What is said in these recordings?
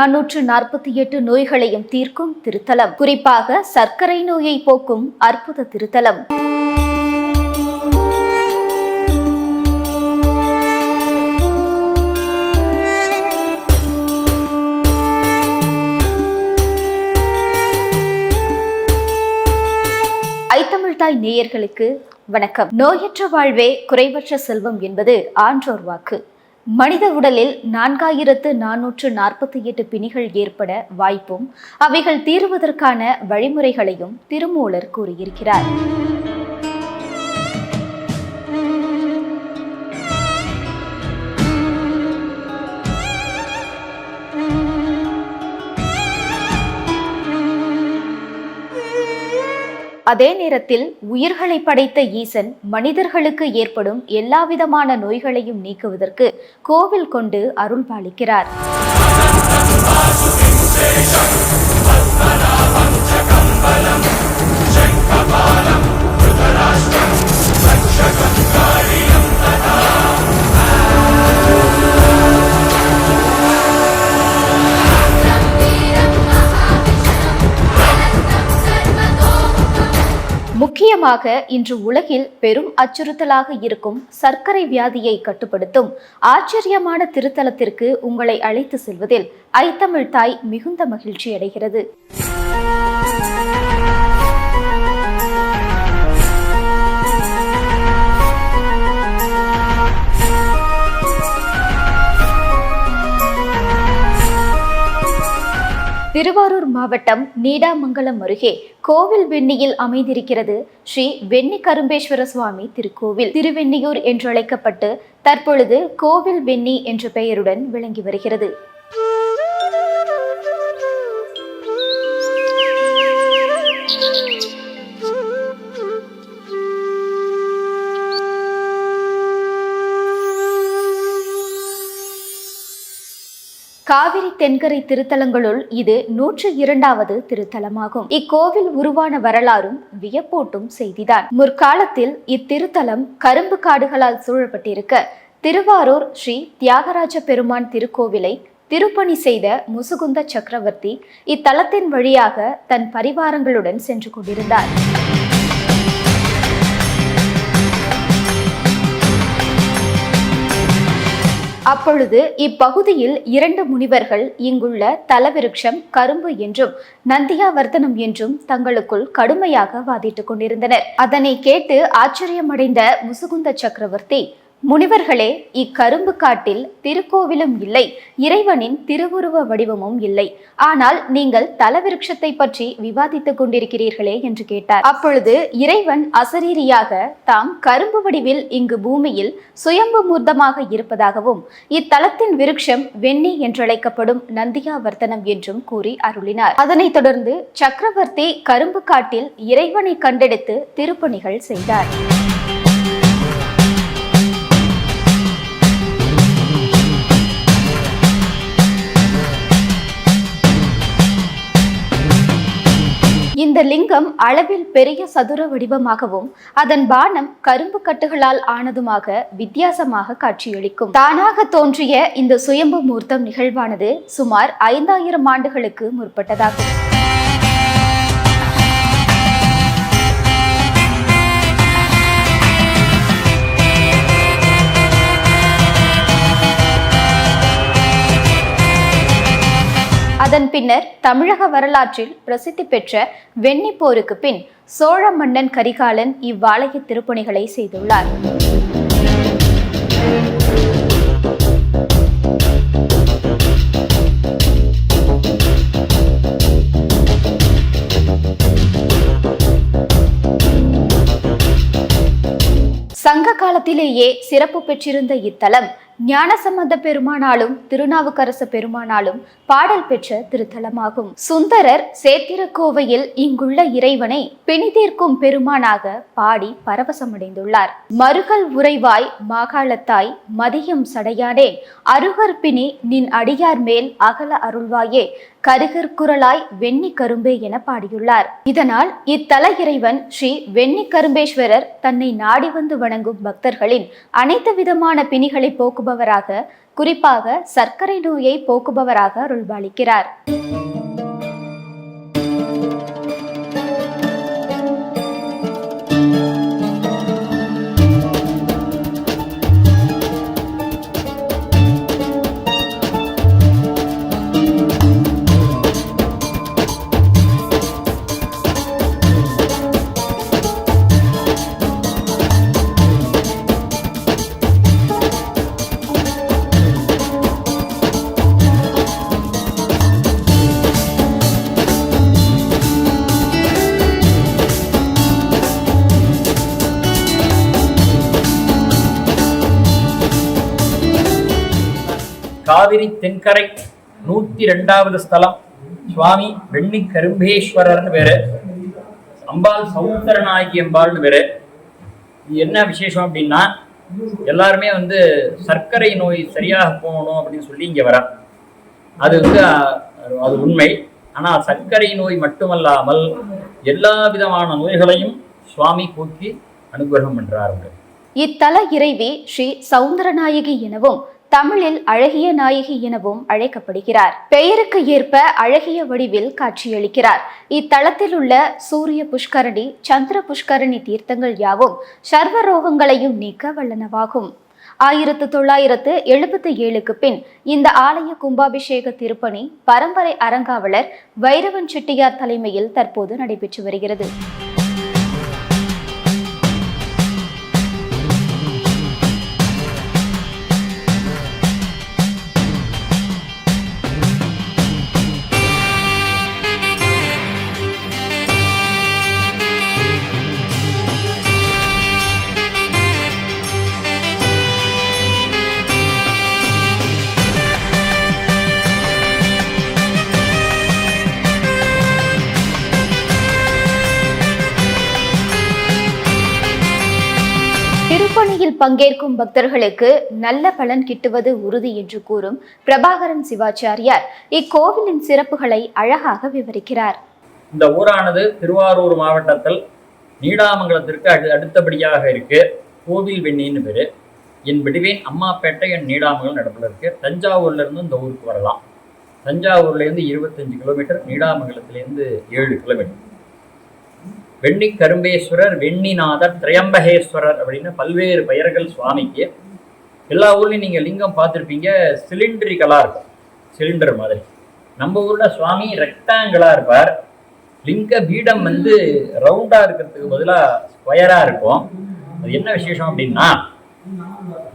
நானூற்று நாற்பத்தி எட்டு நோய்களையும் தீர்க்கும் திருத்தலம். குறிப்பாக சர்க்கரை நோயை போக்கும் அற்புத திருத்தலம். ஐத்தமிழ்தாய் நேயர்களுக்கு வணக்கம். நோயற்ற வாழ்வே குறைவற்ற செல்வம் என்பது ஆன்றோர் வாக்கு. மனித உடலில் நான்காயிரத்து நானூற்று நாற்பத்தி எட்டு பிணிகள் ஏற்பட வாய்ப்பும் அவைகள் தீருவதற்கான வழிமுறைகளையும் திருமூலர் கூறியிருக்கிறார். அதே நேரத்தில் உயிர்களை படைத்த ஈசன் மனிதர்களுக்கு ஏற்படும் எல்லாவிதமான நோய்களையும் நீக்குவதற்கு கோவில் கொண்டு அருள் பாலிக்கிறார் முக்கியமாக இன்று உலகில் பெரும் அச்சுறுத்தலாக இருக்கும் சர்க்கரை வியாதியை கட்டுப்படுத்தும் ஆச்சரியமான திருத்தலத்திற்கு உங்களை அழைத்து செல்வதில் ஐத்தமிழ் தாய் மிகுந்த மகிழ்ச்சி அடைகிறது திருவாரூர் மாவட்டம் நீடாமங்கலம் அருகே கோவில் வெண்ணியில் அமைந்திருக்கிறது ஸ்ரீ வெண்ணி கரும்பேஸ்வர சுவாமி திருக்கோவில். திருவெண்ணியூர் என்றழைக்கப்பட்டு தற்பொழுது கோவில் வெண்ணி என்ற பெயருடன் விளங்கி வருகிறது. காவிரி தென்கரை திருத்தலங்களுள் இது நூற்று இரண்டாவது திருத்தலமாகும். இக்கோவில் உருவான வரலாறும் வியப்பூட்டும் செய்திதான். முற்காலத்தில் இத்திருத்தலம் கரும்பு காடுகளால் சூழப்பட்டிருக்க. திருவாரூர் ஸ்ரீ தியாகராஜ பெருமான் திருக்கோவிலை திருப்பணி செய்த முசுகுந்த சக்கரவர்த்தி இத்தலத்தின் வழியாக தன் பரிவாரங்களுடன் சென்று கொண்டிருந்தார். அப்பொழுது இப்பகுதியில் இரண்டு முனிவர்கள் இங்குள்ள தலவிருட்சம் கரும்பு என்றும் நந்தியாவர்த்தனம் என்றும் தங்களுக்குள் கடுமையாக வாதிட்டுக் கொண்டிருந்தனர். அதனை கேட்டு ஆச்சரியமடைந்த முசுகுந்த சக்கரவர்த்தி முனிவர்களே இக்கரும்பு காட்டில் திருக்கோவிலும் இல்லை இறைவனின் திருவுருவ வடிவமும் இல்லை. ஆனால் நீங்கள் தலவிருட்சத்தை பற்றி விவாதித்துக் கொண்டிருக்கிறீர்களே என்று கேட்டார். அப்பொழுது இறைவன் அசரீரியாக தாம் கரும்பு வடிவில் இங்கு பூமியில் சுயம்பு மூர்த்தமாக இருப்பதாகவும் இத்தலத்தின் விருட்சம் வெண்ணி என்றழைக்கப்படும் நந்தியாவர்த்தனம் என்றும் கூறி அருளினார். அதனைத் தொடர்ந்து சக்கரவர்த்தி கரும்பு காட்டில் இறைவனை கண்டெடுத்து திருப்பணிகள் செய்தார். இந்த லிங்கம் அளவில் பெரிய சதுர வடிவமாகவும் அதன் பானம் கரும்பு கட்டுகளால் ஆனதுமாக வித்தியாசமாக காட்சியளிக்கும். தானாக தோன்றிய இந்த சுயம்பு மூர்த்தம் நிகழ்வானது சுமார் ஐந்தாயிரம் ஆண்டுகளுக்கு முற்பட்டதாகும். அதன் பின்னர் தமிழக வரலாற்றில் பிரசித்தி பெற்ற வெண்ணி போருக்கு பின் சோழ மன்னன் கரிகாலன் இவ்வாலய திருப்பணிகளை செய்துள்ளார். சங்க காலத்திலேயே சிறப்பு பெற்றிருந்த இத்தலம் ஞானசம்பந்த பெருமானாலும் திருநாவுக்கரச பெருமானாலும் பாடல் பெற்ற திருத்தலமாகும். சுந்தரர் சேத்திரக்கோவையில் இங்குள்ள இறைவனை பிணி தீர்க்கும் பெருமானாக பாடி பரவசமடைந்துள்ளார். மருகல் உறைவாய் மாகாளத்தாய் மதியம் சடையானே அருகற்பினி நின் அடியார் மேல் அகல அருள்வாயே கருகர்குரலாய் வெண்ணி கரும்பே என பாடியுள்ளார். இதனால் இத்தல இறைவன் ஸ்ரீ வெண்ணி கரும்பேஸ்வரர் தன்னை நாடி வந்து வணங்கும் பக்தர்களின் அனைத்து விதமான பிணிகளை போக்குபவராக குறிப்பாக சர்க்கரை நோயை போக்குபவராக அருள்பாலிக்கிறார். காவிரி தென்கரை நூத்தி ரெண்டாவது ஸ்தலம். சுவாமி வெண்ணி கரும்பேஸ்வரர்னு பேரு அம்பாள் சௌந்தரநாயகி அம்பாள்னு பேரு இது என்ன விசேஷம் அப்படின்னா எல்லாருமே வந்து சர்க்கரை நோய் சரியாக போகணும் அப்படின்னு சொல்லி இங்க வர அது வந்து அது உண்மை. ஆனா சர்க்கரை நோய் மட்டுமல்லாமல் எல்லா விதமான நோய்களையும் சுவாமி போக்கி அனுகிரகம் பண்றார் இத்தல இறைவி ஸ்ரீ சௌந்தரநாயகி எனவும் தமிழில் அழகிய நாயகி எனவும் அழைக்கப்படுகிறார். பெயருக்கு ஏற்ப அழகிய வடிவில் காட்சியளிக்கிறார். இத்தலத்தில் உள்ள சூரிய புஷ்கரணி சந்திர புஷ்கரணி தீர்த்தங்கள் யாவும் சர்வ ரோகங்களையும் நீக்க வல்லனவாகும். ஆயிரத்து தொள்ளாயிரத்து எழுபத்தி ஏழுக்கு பின் இந்த ஆலய கும்பாபிஷேக திருப்பணி பரம்பரை அறங்காவலர் வைரவன் செட்டியார் தலைமையில் தற்போது நடைபெற்று வருகிறது. பங்கேற்கும் பக்தர்களுக்கு நல்ல பலன் கிட்டுவது உறுதி என்று கூறும் பிரபாகரன் சிவாச்சாரியார். இக்கோவிலின் சிறப்புகளை அழகாக விவரிக்கிறார். இந்த ஊரானது திருவாரூர் மாவட்டத்தில் நீடாமங்கலத்திற்கு அடு அடுத்தபடியாக இருக்கு. கோவில் வெண்ணின்னு பேரு. என் விடுவேன் அம்மாப்பேட்டை என் நீடாமங்கலம் நடப்பில் இருக்கு. தஞ்சாவூர்லேருந்து இந்த ஊருக்கு வரலாம். தஞ்சாவூர்லேருந்து இருபத்தஞ்சு கிலோமீட்டர் நீடாமங்கலத்திலேருந்து ஏழு கிலோமீட்டர். வெண்ணி கரும்பேஸ்வரர் வெண்ணிநாதர் திரையம்பகேஸ்வரர் அப்படின்னு பல்வேறு பெயர்கள் சுவாமிக்கு. எல்லா ஊர்லேயும் நீங்கள் லிங்கம் பார்த்துருப்பீங்க சிலிண்டரிக்கலாக இருக்கும். சிலிண்டர் மாதிரி. நம்ம ஊரில் சுவாமி ரெக்டாங்கிளாக இருப்பார். லிங்க பீடம் வந்து ரவுண்டாக இருக்கிறதுக்கு பதிலாக ஸ்கொயராக இருக்கும். அது என்ன விசேஷம் அப்படின்னா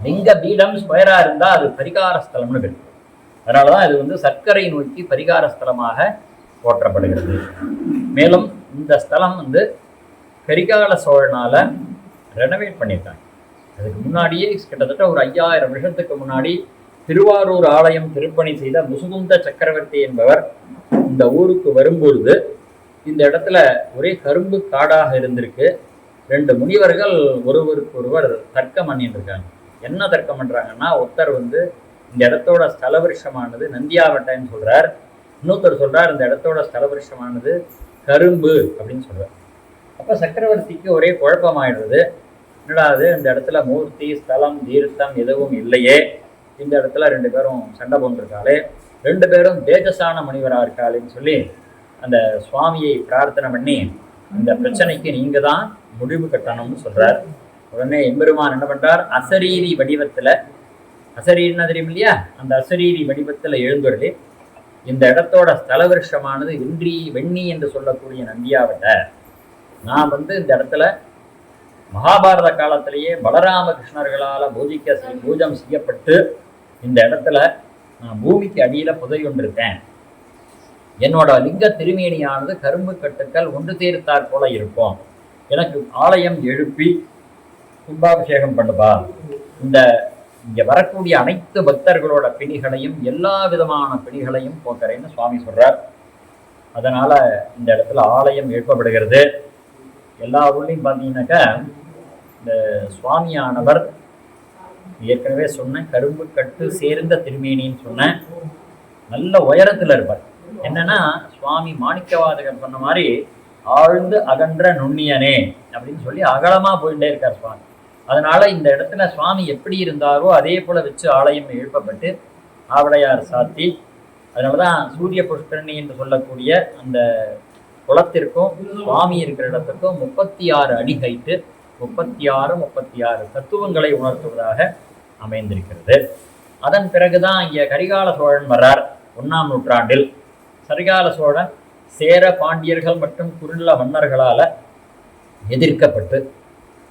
லிங்க பீடம் ஸ்கொயராக இருந்தால் அது பரிகார ஸ்தலம்னு பேர். அதனால தான் இது வந்து சர்க்கரை நோக்கி பரிகார ஸ்தலமாக போற்றப்படுகிறது. மேலும் இந்த ஸ்தலம் வந்து கரிகால சோழனால் ரெனவேட் பண்ணியிருக்காங்க. அதுக்கு முன்னாடியே கிட்டத்தட்ட ஒரு ஐயாயிரம் வருஷத்துக்கு முன்னாடி திருவாரூர் ஆலயம் திருப்பணி செய்த முசுகுந்த சக்கரவர்த்தி என்பவர் இந்த ஊருக்கு வரும்பொழுது இந்த இடத்துல ஒரே கரும்பு காடாக இருந்திருக்கு. ரெண்டு முனிவர்கள் ஒருவருக்கு ஒருவர் தர்க்கம் பண்ணிட்டு இருக்காங்க என்ன தர்க்கம் பண்ணுறாங்கன்னா ஒருத்தர் வந்து இந்த இடத்தோட ஸ்தலவருஷமானது நந்தியாவட்டைன்னு சொல்கிறார் இன்னொருத்தர் சொல்கிறார் இந்த இடத்தோட ஸ்தலவருஷமானது கரும்பு அப்படின்னு சொல்றார் அப்போ சக்கரவர்த்திக்கு ஒரே குழப்பமாயிடுறது என்னடா அது இந்த இடத்துல மூர்த்தி ஸ்தலம் தீர்த்தம் எதுவும் இல்லையே. இந்த இடத்துல ரெண்டு பேரும் சண்டை போட்டிருக்காளே. ரெண்டு பேரும் தேஜசான முனிவராக இருக்காளேன்னு சொல்லி அந்த சுவாமியை பிரார்த்தனை பண்ணி இந்த பிரச்சனைக்கு நீங்க தான் முடிவு கட்டணும்னு சொல்றார். உடனே எம்பெருமான் என்ன பண்றார்? அசரீரி வடிவத்துல அசரீரின்னா தெரியும் இல்லையா அந்த அசரீரி வடிவத்துல எழுந்துள்ளே இந்த இடத்தோட ஸ்தல விருஷமானது வென்றி வெண்ணி என்று சொல்லக்கூடிய நந்தியாவட்ட நான் வந்து இந்த இடத்துல மகாபாரத காலத்திலேயே பலராம கிருஷ்ணர்களால் பூஜிக்க பூஜம் செய்யப்பட்டு இந்த இடத்துல நான் பூமிக்கு அடியில் புதையொண்டிருக்கேன் என்னோட லிங்க திருமேனியானது கரும்பு கட்டுக்கள் ஒன்று சேர்த்தாற் போல இருக்கும். எனக்கு ஆலயம் எழுப்பி கும்பாபிஷேகம் பண்ணுப்பா இந்த இங்க வரக்கூடிய அனைத்து பக்தர்களோட பிணிகளையும் எல்லா விதமான பிணிகளையும் போக்குறேன்னு சுவாமி சொல்றார். அதனால இந்த இடத்துல ஆலயம் எழுப்பப்படுகிறது. எல்லா ஊர்லையும் பார்த்தீங்கன்னாக்கா இந்த சுவாமியானவர் ஏற்கனவே சொன்னேன் கரும்பு கட்டு சேர்ந்த திருமேனின்னு சொன்னேன். நல்ல உயரத்துல இருப்பார். என்னன்னா சுவாமி மாணிக்கவாதகர் சொன்ன மாதிரி ஆழ்ந்து அகன்ற நுண்ணியனே அப்படின்னு சொல்லி அகலமா போயிட்டே இருக்கார் சுவாமி. அதனால இந்த இடத்துல சுவாமி எப்படி இருந்தாரோ அதே போல வச்சு ஆலயம் எழுப்பப்பட்டு ஆவடையார் சாத்தி. அதனாலதான் சூரிய புஷ்கரணி என்று சொல்லக்கூடிய அந்த குளத்திற்கும் சுவாமி இருக்கிற இடத்துக்கும் முப்பத்தி ஆறு அடி ஹைட்டு முப்பத்தி ஆறு முப்பத்தி ஆறு தத்துவங்களை உணர்த்துவதாக அமைந்திருக்கிறது. அதன் பிறகுதான் இங்கே கரிகால சோழன் வர்றார் ஒன்றாம் நூற்றாண்டில். கரிகால சோழன் சேர பாண்டியர்கள் மற்றும் குறுநில மன்னர்களால் எதிர்க்கப்பட்டு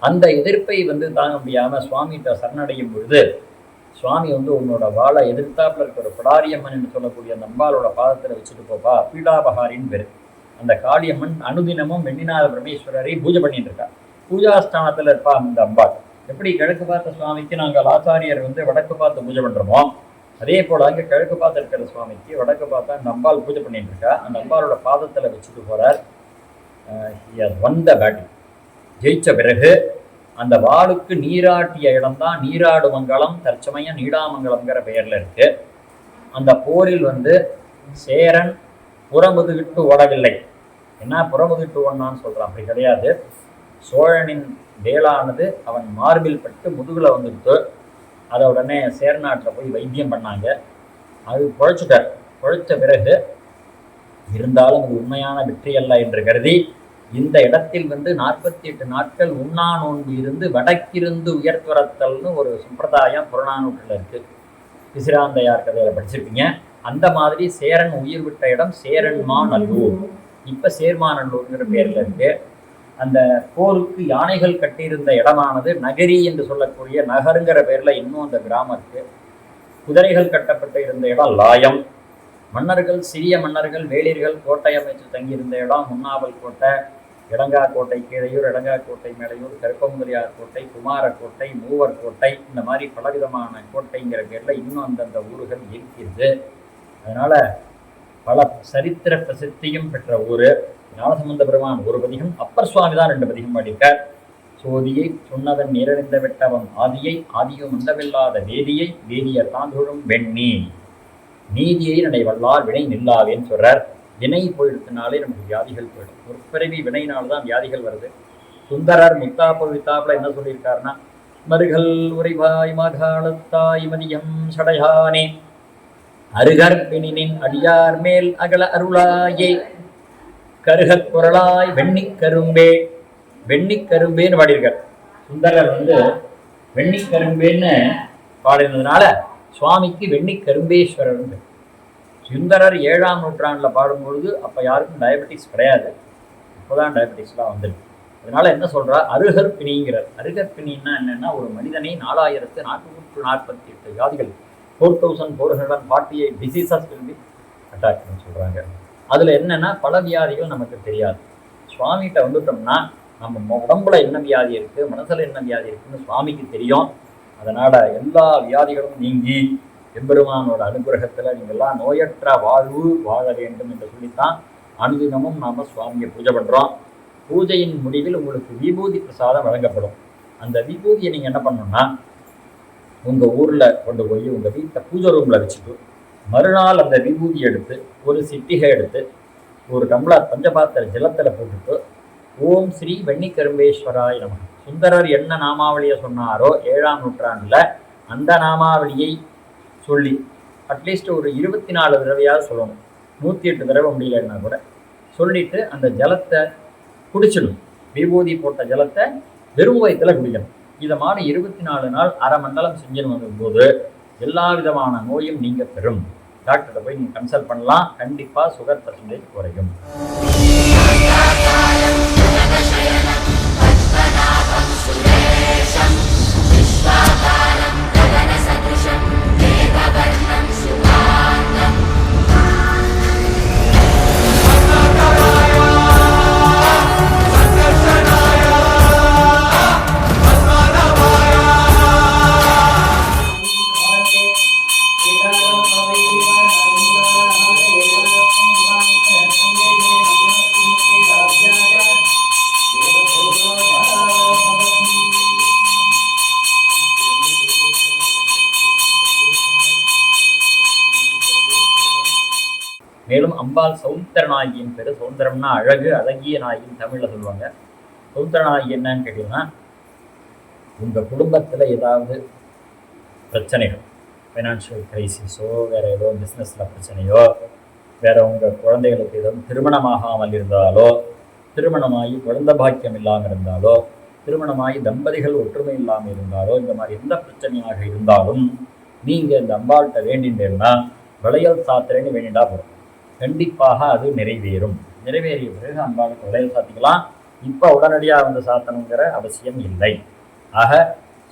அந்த எதிர்ப்பை வந்து தாங்க முடியாமல் சுவாமிகிட்ட சரணடையும் பொழுது சுவாமி வந்து உன்னோட வாழை எதிர்த்தாப்புல இருக்கிற பிடாரியம்மன் என்று சொல்லக்கூடிய அந்த அம்பாலோட பாதத்தில் வச்சுட்டு போப்பா பீடாபகாரின்னு பேர். அந்த காளியம்மன் அனுதினமும் வெண்ணிநாத பரமேஸ்வரரை பூஜை பண்ணிட்டு இருக்கா. பூஜாஸ்தானத்தில் இருப்பா அந்த அம்பாள். எப்படி கிழக்கு பார்த்த சுவாமிக்கு நாங்கள் ஆச்சாரியர் வந்து வடக்கு பார்த்து பூஜை பண்ணுறோமோ அதே போல அங்கே கிழக்கு பார்த்து இருக்கிற சுவாமிக்கு வடக்கு பார்த்தா அந்த அம்பாள் பூஜை பண்ணிட்டு இருக்கா. அந்த அம்பாளோட பாதத்தில் வச்சுட்டு போகிறார் வந்த பேட்டில் ஜெயித்த பிறகு அந்த வாளுக்கு நீராட்டிய இடம்தான் நீராடு மங்கலம் தற்சமயம் நீடாமங்கலம்ங்கிற பெயர்ல இருக்கு. அந்த போரில் வந்து சேரன் புறமுதுகிட்டு ஓடவில்லை. என்ன புறமுதுகிட்டு ஓடனான்னு சொல்றான்? அப்படி கிடையாது. சோழனின் வேளானது அவன் மார்பில் பட்டு முதுகில் வந்துட்டு அதை உடனே சேர்நாட்டில் போய் வைத்தியம் பண்ணாங்க. அது பொழைச்சிட்டார். பொழைச்ச பிறகு இருந்தாலும் அது உண்மையான வெற்றி அல்ல என்று கருதி இந்த இடத்தில் வந்து நாற்பத்தி எட்டு நாட்கள் உண்ணா நோன்பு இருந்து வடக்கிருந்து உயர்த்துவரத்தல்னு ஒரு சம்பிரதாயம் புறநானூற்றில் இருக்கு. பிசிராந்தையார் கதையில படிச்சிருப்பீங்க. அந்த மாதிரி சேரன் உயிர் விட்ட இடம் சேரன்மாநல்லூர் இப்ப சேர்மாநல்லூர்ங்கிற பேர்ல இருக்கு. அந்த போருக்கு யானைகள் கட்டியிருந்த இடமானது நகரி என்று சொல்லக்கூடிய நகருங்கிற பேர்ல இன்னும் அந்த கிராமம் இருக்கு. குதிரைகள் கட்டப்பட்டு இருந்த இடம் லாயம். மன்னர்கள் சிறிய மன்னர்கள் வேளிர்கள் கோட்டை அமைச்சு தங்கியிருந்த இடம் முன்னாவல் கோட்டை இடங்கா கோட்டை கீழையூர் இடங்கா கோட்டை மேலையூர் கருப்பமுதலியார் கோட்டை குமாரக்கோட்டை மூவர் கோட்டை இந்த மாதிரி பலவிதமான கோட்டைங்கிற பேரில் இன்னும் அந்தந்த ஊர்கள் இருக்கிறது. அதனால் பல சரித்திர பிரசித்தியும் பெற்ற ஊர் ஞானசம்பந்த பெருமான் ஒரு பதிகம் அப்பர் சுவாமி தான் ரெண்டு பதிகம் பாடியிருக்கார். சோதியை சொன்னதன் நேரறிந்த வெட்டவன் ஆதியை ஆதியும் அந்தமில்லாத வேதியை வேதியர் தாந்தோழும் வெண்ணி. நீதியை நடை வல்லார் வினை நில்லாவேன்னு சொல்றார். வினை போயிடுத்துனாலே நமக்கு வியாதிகள் போயிடும். ஒரு பிறவி வினையினால் தான் வியாதிகள் வருது. சுந்தரர் முத்தாப்பு வித்தாப்புல என்ன சொல்லியிருக்காருன்னா மருகல் உரைவாய் மகாளத்தாய் மதியம் சடையானே அருகர் பிணினின் அடியார் மேல் அகல அருளாயே கருகக் குரலாய் வெண்ணிக் கரும்பே வெண்ணிக் கரும்பேன்னு பாடியிருக்கார். சுந்தரர் வந்து வெண்ணிக் கரும்பேன்னு பாடினதுனால சுவாமிக்கு வெண்ணிக் கரும்பேஸ்வரர் சுந்தரர் ஏழாம் நூற்றாண்டில் பாடும்பொழுது அப்போ யாருக்கும் டயபெட்டிஸ் கிடையாது. இப்போதான் டயபெட்டிஸ்லாம் வந்துருக்கு. அதனால என்ன சொல்றா? அருகர் அருகர்பிணின்னா என்னென்னா என்னன்னா ஒரு மனிதனை நாலாயிரத்து நானூற்று நாற்பத்தி எட்டு வியாதிகள் four thousand four hundred forty eight diseases will be அட்டாக்னு சொல்கிறாங்க அதில் என்னென்னா பல வியாதிகள் நமக்கு தெரியாது. சுவாமிகிட்ட வந்துட்டோம்னா நம்ம உடம்புல என்ன வியாதி இருக்குது மனசில் என்ன வியாதி இருக்குன்னு சுவாமிக்கு தெரியும். அதனால் எல்லா வியாதிகளும் நீங்கி எம்பெருமானோட அனுகிரகத்தில் நீங்கள்லாம் நோயற்ற வாழ்வு வாழ வேண்டும் என்று சொல்லித்தான் அனுதினமும் நாம் சுவாமியை பூஜை பண்ணுறோம் பூஜையின் முடிவில் உங்களுக்கு விபூதி பிரசாதம் வழங்கப்படும். அந்த விபூதியை நீங்கள் என்ன பண்ணணும்னா உங்கள் ஊரில் கொண்டு போய் உங்கள் வீட்டை பூஜை ரூமில் வச்சுட்டு மறுநாள் அந்த விபூதி எடுத்து ஒரு சிட்டிகை எடுத்து ஒரு டம்ளர் பஞ்சபாத்திர ஜலத்தில் போட்டுட்டு ஓம் ஸ்ரீ வெண்ணிக்கரும்பேஸ்வராய் நம சுந்தரர் என்ன நாமாவளியை சொன்னாரோ ஏழாம் நூற்றாண்டில் அந்த நாமாவளியை சொல்லி அட்லீஸ்ட் ஒரு இருபத்தி நாலு தடவையாவது சொல்லணும். நூற்றி எட்டு தடவை முடியலன்னா கூட சொல்லிட்டு அந்த ஜலத்தை குடிச்சிடும். விபூதி போட்ட ஜலத்தை வெறும் வயிற்றில் குடிக்கணும். இதை மாதிரி இருபத்தி நாலு நாள் அரை மண்டலம் செஞ்சுன்னு வந்தபோது எல்லா விதமான நோயும் நீங்கள் பெறும். டாக்டரை போய் நீங்கள் கன்சல்ட் பண்ணலாம். கண்டிப்பாக சுகர் பர்சன்டேஜ் குறையும். விஸ்வநாதம் சுரேஷம் விஸ்வகாரம் சௌந்தர நாயகியின் பேர். சுதந்திரம்னா அழகு அழகிய நாயகின்னு தமிழில் சொல்லுவாங்க. சௌந்தர நாயகி என்னன்னு கேட்டீங்கன்னா உங்கள் குடும்பத்தில் ஏதாவது பிரச்சனைகள் ஃபைனான்ஷியல் கிரைசிஸோ வேறு ஏதோ பிஸ்னஸில் பிரச்சனையோ வேறு உங்கள் குழந்தைகளுக்கு ஏதோ திருமணமாகாமல் இருந்தாலோ திருமணமாகி குழந்த பாக்கியம் இல்லாமல் இருந்தாலோ திருமணமாகி தம்பதிகள் ஒற்றுமை இல்லாமல் இருந்தாலோ இந்த மாதிரி எந்த பிரச்சனையாக இருந்தாலும் நீங்கள் இந்த அம்பாள்கிட்ட வேண்டின்றேன்னா விளையல் சாத்திரைன்னு வேண்டிண்டா போதும். கண்டிப்பாக அது நிறைவேறும். நிறைவேறிய பிறகு அம்பாளுக்கு விளையல் சாத்திக்கலாம். இப்போ உடனடியாக வந்து சாத்தணுங்கிற அவசியம் இல்லை. ஆக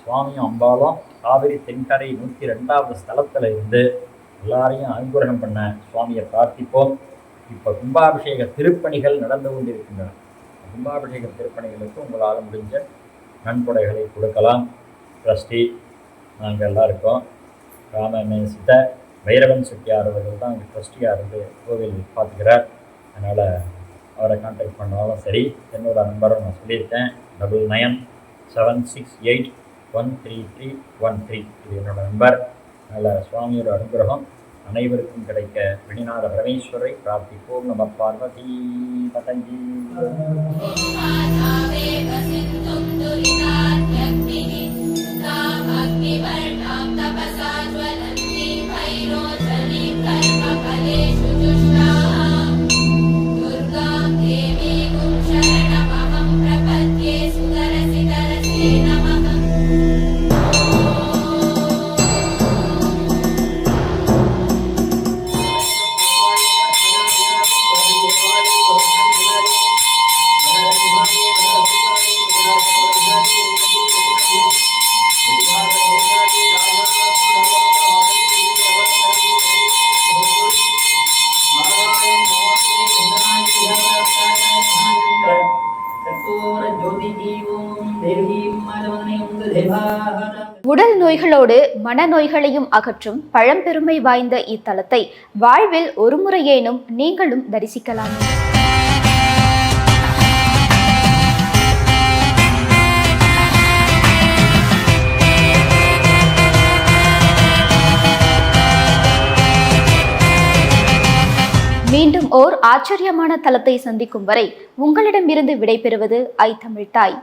சுவாமியும் அம்பாளும் காவிரி தென்கரை நூற்றி ரெண்டாவது ஸ்தலத்தில் இருந்து எல்லாரையும் அனுகிரகம் பண்ண சுவாமியை பிரார்த்திப்போம். இப்போ கும்பாபிஷேக திருப்பணிகள் நடந்து கொண்டிருக்கின்றன. கும்பாபிஷேக திருப்பணிகளுக்கு உங்களால் முடிஞ்ச நன்கொடைகளை கொடுக்கலாம். ட்ரஸ்டி நாங்கள் எல்லாம் இருக்கோம். ராமநேசித்த வைரவன் செட்டியார் அவர்கள் தான் அங்கே ட்ரஸ்டியாக இருந்து கோவில் பார்த்துக்கிறார் அதனால் அவரை கான்டாக்ட் பண்ணாலும் சரி என்னோட நம்பரும் நான் சொல்லியிருக்கேன். Double nine seven six eight one three three one three இது என்னோடய நம்பர். அதனால் சுவாமியோட அனுகிரகம் அனைவருக்கும் கிடைக்க வெளிநாத பரமேஸ்வரை பிரார்த்திப்போம் நம்ம பார்வதி. பதஞ்சி உடல் நோய்களோடு மனநோய்களையும் அகற்றும் பழம்பெருமை வாய்ந்த இத்தலத்தை வாழ்வில் ஒருமுறையேனும் நீங்களும் தரிசிக்கலாம். மீண்டும் ஓர் ஆச்சரியமான தலத்தை சந்திக்கும் வரை உங்களிடமிருந்து விடைபெறுவது ஐ தமிழ் தாய்.